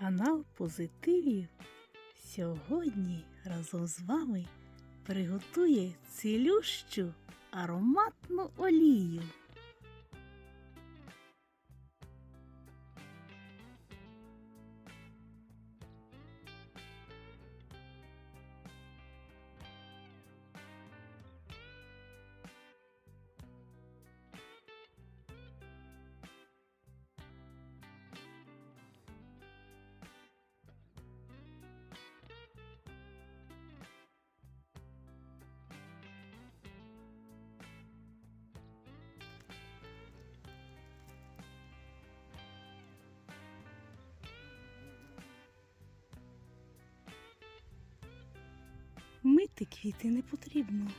Канал позитивів сьогодні разом з вами приготує цілющу ароматну олію. Мити квіти не потрібно,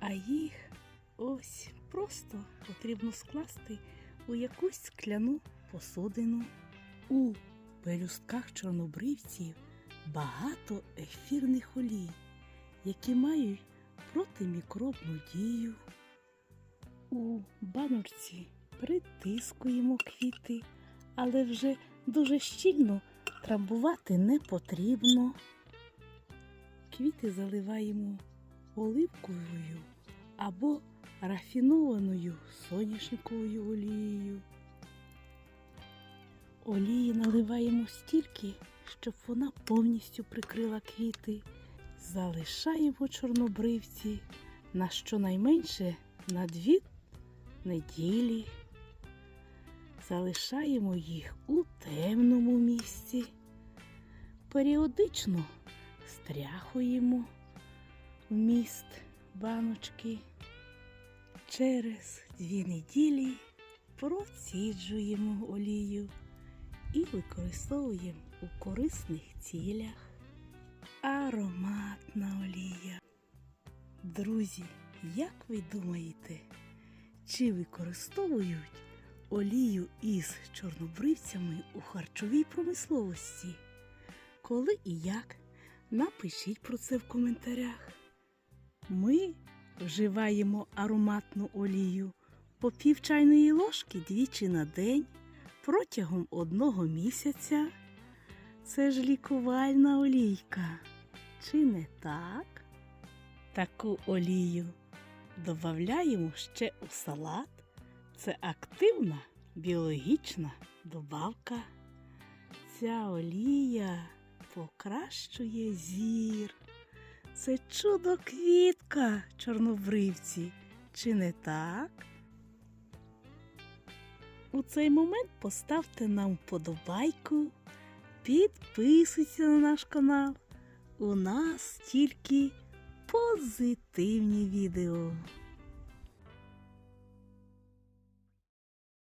а їх ось просто потрібно скласти у якусь скляну посудину. У пелюстках чорнобривців багато ефірних олій, які мають протимікробну дію. У баночці притискуємо квіти, але вже дуже щільно трамбувати не потрібно. Квіти заливаємо оливковою або рафінованою соняшниковою олією. Олії наливаємо стільки, щоб вона повністю прикрила квіти. Залишаємо чорнобривці на щонайменше на дві неділі. Залишаємо їх у темному місці. Періодично стряхуємо вміст баночки. Через дві неділі проціджуємо олію і використовуємо у корисних цілях. Ароматна олія. Друзі, як ви думаєте, чи використовують олію із чорнобривцями у харчовій промисловості? Коли і як? Напишіть про це в коментарях. Ми вживаємо ароматну олію по пів чайної ложки двічі на день протягом одного місяця. Це ж лікувальна олійка. Чи не так? Таку олію додаємо ще у салат. Це активна біологічна добавка. Ця олія покращує зір. Це чудо квітка, чорнобривці, чи не так? У цей момент поставте нам вподобайку, підписуйтесь на наш канал. У нас тільки позитивні відео.